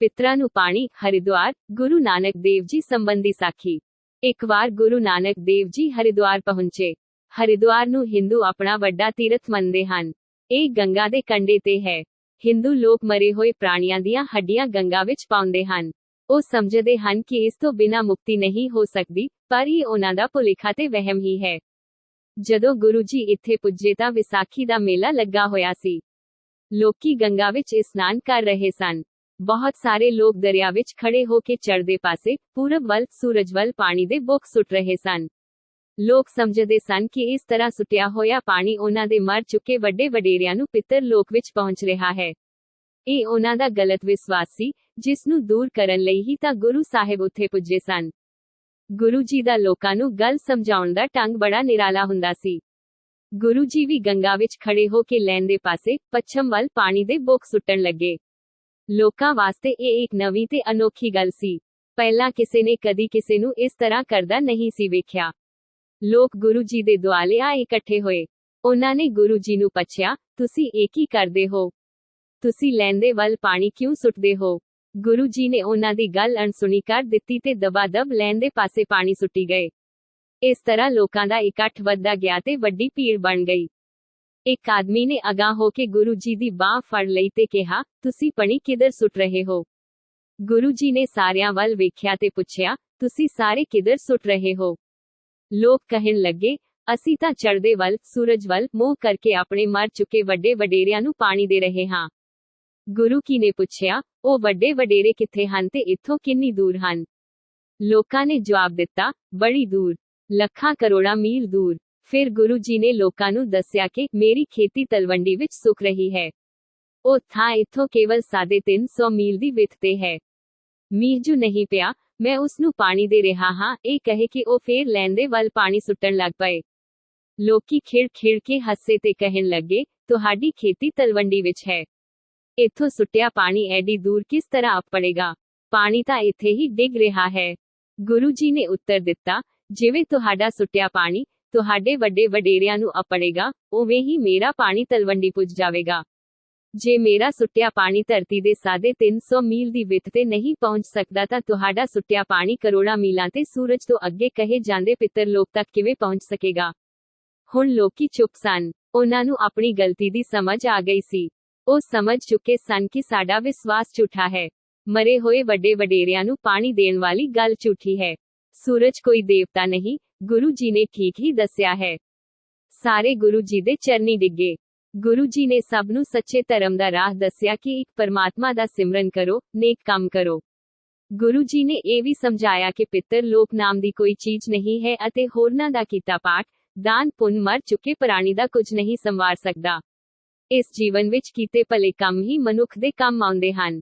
ਪਿਤਰਾਂ ਨੂੰ ਪਾਣੀ, ਹਰਿਦੁਆਰ, ਗੁਰੂ ਨਾਨਕ ਦੇਵ ਜੀ ਸੰਬੰਧੀ ਸਾਖੀ। ਇੱਕ ਵਾਰ ਗੁਰੂ ਨਾਨਕ ਦੇਵ ਜੀ ਹਰਿਦੁਆਰ ਪਹੁੰਚੇ। ਹਰਿਦੁਆਰ ਨੂੰ ਹਿੰਦੂ ਆਪਣਾ ਵੱਡਾ ਤੀਰਥ ਮੰਨਦੇ ਹਨ। ਇਹ ਗੰਗਾ ਦੇ ਕੰਢੇ ਤੇ ਹੈ। ਹਿੰਦੂ ਲੋਕ ਮਰੇ ਹੋਏ ਪ੍ਰਾਣੀਆਂ ਦੀਆਂ ਹੱਡੀਆਂ ਗੰਗਾ ਵਿੱਚ ਪਾਉਂਦੇ ਹਨ। ਉਹ ਸਮਝਦੇ ਹਨ ਕਿ ਇਸ ਤੋਂ ਬਿਨਾਂ ਮੁਕਤੀ ਨਹੀਂ ਹੋ ਸਕਦੀ, ਪਰ ਇਹ ਉਹਨਾਂ ਦਾ ਭੁਲੇਖਾ ਤੇ ਵਹਿਮ ਹੀ ਹੈ। ਜਦੋਂ ਗੁਰੂ ਜੀ ਇੱਥੇ ਪੁੱਜੇ ਤਾਂ ਵਿਸਾਖੀ ਦਾ ਮੇਲਾ ਲੱਗਾ ਹੋਇਆ ਸੀ। ਲੋਕੀ ਗੰਗਾ ਵਿੱਚ ਇਸ਼ਨਾਨ ਕਰ ਰਹੇ ਸਨ। ਬਹੁਤ ਸਾਰੇ ਲੋਕ ਦਰਿਆ ਵਿੱਚ ਖੜੇ ਹੋ ਕੇ ਚੜ੍ਹਦੇ ਪਾਸੇ ਪੂਰਬ ਵੱਲ, ਸੂਰਜ ਵੱਲ ਪਾਣੀ ਦੇ ਬੁੱਕ ਸੁੱਟ ਰਹੇ ਸਨ। ਲੋਕ ਸਮਝਦੇ ਸਨ ਕਿ ਇਸ ਤਰ੍ਹਾਂ ਸੁੱਟਿਆ ਹੋਇਆ ਪਾਣੀ ਉਹਨਾਂ ਦੇ ਮਰ ਚੁੱਕੇ ਵੱਡੇ ਵਡੇਰਿਆਂ ਨੂੰ ਪਿੱਤਰ ਲੋਕ ਵਿੱਚ ਪਹੁੰਚ ਰਿਹਾ ਹੈ। ਇਹ ਉਹਨਾਂ ਦਾ ਗਲਤ ਵਿਸ਼ਵਾਸ ਸੀ, ਜਿਸ ਨੂੰ ਦੂਰ ਕਰਨ ਲਈ ਹੀ ਤਾਂ ਗੁਰੂ ਸਾਹਿਬ ਉੱਥੇ ਪੁੱਜੇ ਸਨ। ਗੁਰੂ ਜੀ ਦਾ ਲੋਕਾਂ ਨੂੰ ਗੱਲ ਸਮਝਾਉਣ ਦਾ ਢੰਗ ਬੜਾ ਨਿਰਾਲਾ ਹੁੰਦਾ ਸੀ। ਗੁਰੂ ਜੀ ਵੀ ਗੰਗਾ ਵਿੱਚ ਖੜੇ ਹੋ ਕੇ ਲੈਣ ਦੇ ਪਾਸੇ ਪੱਛਮ ਵੱਲ ਪਾਣੀ ਦੇ ਬੁੱਕ ਸੁੱਟਣ ਲੱਗੇ। ਲੋਕਾਂ ਵਾਸਤੇ ਇਹ ਇੱਕ ਨਵੀਂ ਤੇ ਅਨੋਖੀ ਗੱਲ ਸੀ। ਪਹਿਲਾਂ ਕਿਸੇ ਨੇ ਕਦੀ ਕਿਸੇ ਨੂੰ ਇਸ ਤਰ੍ਹਾਂ ਕਰਦਾ ਨਹੀਂ ਸੀ ਵੇਖਿਆ। ਲੋਕ ਗੁਰੂ ਜੀ ਦੇ ਦੁਆਲੇ ਆ ਇਕੱਠੇ ਹੋਏ। ਉਹਨਾਂ ਨੇ ਗੁਰੂ ਜੀ ਨੂੰ ਪੁੱਛਿਆ, ਤੁਸੀਂ ਇਹ ਕੀ ਕਰਦੇ ਹੋ? ਤੁਸੀਂ ਲੈਂਦੇ ਵੱਲ ਪਾਣੀ ਕਿਉਂ ਸੁੱਟਦੇ ਹੋ? ਗੁਰੂ ਜੀ ਨੇ ਉਹਨਾਂ ਦੀ ਗੱਲ ਅਣਸੁਣੀ ਕਰ ਦਿੱਤੀ ਤੇ ਦਬਾ ਦਬ ਦੇ ਪਾਸੇ ਪਾਣੀ ਸੁੱਟੀ ਗਏ। ਇਸ ਤਰ੍ਹਾਂ ਲੋਕਾਂ ਦਾ ਇਕੱਠ ਵੱਧਦਾ ਗਿਆ ਤੇ ਵੱਡੀ ਭੀੜ ਬਣ ਗਈ। ਇੱਕ ਆਦਮੀ ਨੇ ਅਗਾਹ ਹੋ ਕੇ ਗੁਰੂ ਜੀ ਦੀ ਬਾਹ ਫੜ ਲਈ ਤੇ ਕਿਹਾ, ਤੁਸੀਂ ਪਾਣੀ ਕਿਧਰ ਸੁੱਟ ਰਹੇ ਹੋ? ਗੁਰੂ ਜੀ ਨੇ ਸਾਰਿਆਂ ਵੱਲ ਵੇਖਿਆ ਤੇ ਪੁੱਛਿਆ, ਤੁਸੀਂ ਸਾਰੇ ਕਿਧਰ ਸੁੱਟ ਰਹੇ ਹੋ? ਲੋਕ ਕਹਿਣ ਲੱਗੇ, ਅਸੀਂ ਤਾਂ ਚੜ੍ਹਦੇ ਵੱਲ, ਸੂਰਜ ਵੱਲ, ਮੂੰਹ ਕਰਕੇ ਆਪਣੇ ਮਰ ਚੁੱਕੇ ਵੱਡੇ ਵਡੇਰਿਆਂ ਨੂੰ ਪਾਣੀ ਦੇ ਰਹੇ ਹਾਂ। ਗੁਰੂ ਕੀ ਨੇ ਪੁੱਛਿਆ, ਉਹ ਵੱਡੇ ਵਡੇਰੇ ਕਿੱਥੇ ਹਨ ਤੇ ਇੱਥੋਂ ਕਿੰਨੀ ਦੂਰ ਹਨ? ਲੋਕਾਂ ਨੇ ਜਵਾਬ ਦਿੱਤਾ, ਬੜੀ ਦੂਰ, ਲੱਖਾਂ ਕਰੋੜਾਂ ਮੀਲ ਦੂਰ। ਫਿਰ ਗੁਰੂ ਜੀ ਨੇ ਲੋਕਾਂ ਨੂੰ ਦੱਸਿਆ ਕਿ ਮੇਰੀ ਖੇਤੀ ਤਲਵੰਡੀ ਵਿੱਚ ਸੁੱਕ ਰਹੀ ਹੈ। ਉਹ ਥਾਂ ਇੱਥੋਂ ਕੇਵਲ ਸਾਢੇ 300 ਮੀਲ ਦੀ ਵਿੱਥ ਤੇ ਹੈ। ਮੀਂਹ ਜੋ ਨਹੀਂ ਪਿਆ, ਮੈਂ ਉਸ ਨੂੰ ਪਾਣੀ ਦੇ ਰਿਹਾ ਹਾਂ, ਇਹ ਕਹੇ ਕਿ ਉਹ ਫੇਰ ਲੈਂਦੇ ਵੱਲ ਪਾਣੀ ਸੁੱਟਣ ਲੱਗ ਪਏ। ਲੋਕੀ ਖਿੜ ਖਿੜ ਕੇ ਹੱਸੇ ਤੇ ਕਹਿਣ ਲੱਗੇ, ਤੁਹਾਡੀ ਖੇਤੀ ਤਲਵੰਡੀ ਵਿੱਚ ਹੈ। ਇੱਥੋਂ ਸੁੱਟਿਆ ਪਾਣੀ ਐਡੀ ਦੂਰ ਕਿਸ ਤਰ੍ਹਾਂ ਆ ਪੜੇਗਾ? ਪਾਣੀ ਤਾਂ ਇੱਥੇ ਹੀ ਡਿੱਗ ਰਿਹਾ ਹੈ। ਗੁਰੂ ਜੀ ਨੇ ਉੱਤਰ ਦਿੱਤਾ, ਜਿਵੇਂ ਤੁਹਾਡਾ ਸੁੱਟਿਆ ਪਾਣੀ ਤੁਹਾਡੇ ਵੱਡੇ ਵਡੇਰਿਆਂ ਨੂੰ ਆਪੜੇਗਾ ਉਵੇਂ ਹੀ ਮੇਰਾ ਪਾਣੀ ਤਲਵੰਡੀ ਪੁੱਜ ਜਾਵੇਗਾ। ਜੇ ਮੇਰਾ ਸੁੱਟਿਆ ਪਾਣੀ ਧਰਤੀ ਦੇ ਸਾਦੇ 300 ਮੀਲ ਦੀ ਵਿੱਥ ਤੇ ਨਹੀਂ ਪਹੁੰਚ ਸਕਦਾ ਤਾਂ ਤੁਹਾਡਾ ਸੁੱਟਿਆ ਪਾਣੀ ਕਰੋੜਾਂ ਮੀਲਾਂ ਤੇ ਸੂਰਜ ਤੋਂ ਅੱਗੇ ਕਹੇ ਜਾਂਦੇ ਪਿੱਤਰ ਲੋਕ ਤੱਕ ਕਿਵੇਂ ਪਹੁੰਚ ਸਕੇਗਾ? ਹੁਣ ਲੋਕੀ ਚੁੱਪ ਸਨ। ਉਹਨਾਂ ਨੂੰ ਆਪਣੀ ਗਲਤੀ ਦੀ ਸਮਝ ਆ ਗਈ ਸੀ। ਉਹ ਸਮਝ ਚੁੱਕੇ ਸਨ ਕਿ ਸਾਡਾ ਵਿਸ਼ਵਾਸ ਝੂਠਾ ਹੈ। ਮਰੇ ਹੋਏ ਵੱਡੇ ਵਡੇਰਿਆਂ ਨੂੰ ਪਾਣੀ ਦੇਣ ਵਾਲੀ ਗੱਲ ਝੂਠੀ ਹੈ। ਸੂਰਜ ਕੋਈ ਦੇਵਤਾ ਨਹੀਂ, ਗੁਰੂ ਜੀ ਨੇ ਠੀਕ ਹੀ ਦੱਸਿਆ ਹੈ। ਸਾਰੇ ਗੁਰੂ ਜੀ ਦੇ ਚਰਨੀ ਡਿੱਗੇ। ਗੁਰੂ ਜੀ ਨੇ ਸਭ ਨੂੰ ਸੱਚੇ ਧਰਮ ਦਾ ਰਾਹ ਦੱਸਿਆ ਕਿ ਇੱਕ ਪਰਮਾਤਮਾ ਦਾ ਸਿਮਰਨ ਕਰੋ, ਨੇਕ ਕੰਮ ਕਰੋ। ਗੁਰੂ ਜੀ ਨੇ ਇਹ ਵੀ ਸਮਝਾਇਆ ਕਿ ਪਿੱਤਰ ਲੋਕ ਨਾਮ ਦੀ ਕੋਈ ਚੀਜ਼ ਨਹੀਂ ਹੈ ਅਤੇ ਹੋਰਨਾਂ ਦਾ ਕੀਤਾ ਪਾਠ, ਦਾਨ ਪੁੰਨ ਮਰ ਚੁੱਕੇ ਪ੍ਰਾਣੀ ਦਾ ਕੁਝ ਨਹੀਂ ਸੰਵਾਰ ਸਕਦਾ। ਇਸ ਜੀਵਨ ਵਿੱਚ ਕੀਤੇ ਭਲੇ ਕੰਮ ਹੀ ਮਨੁੱਖ ਦੇ ਕੰਮ ਆਉਂਦੇ ਹਨ।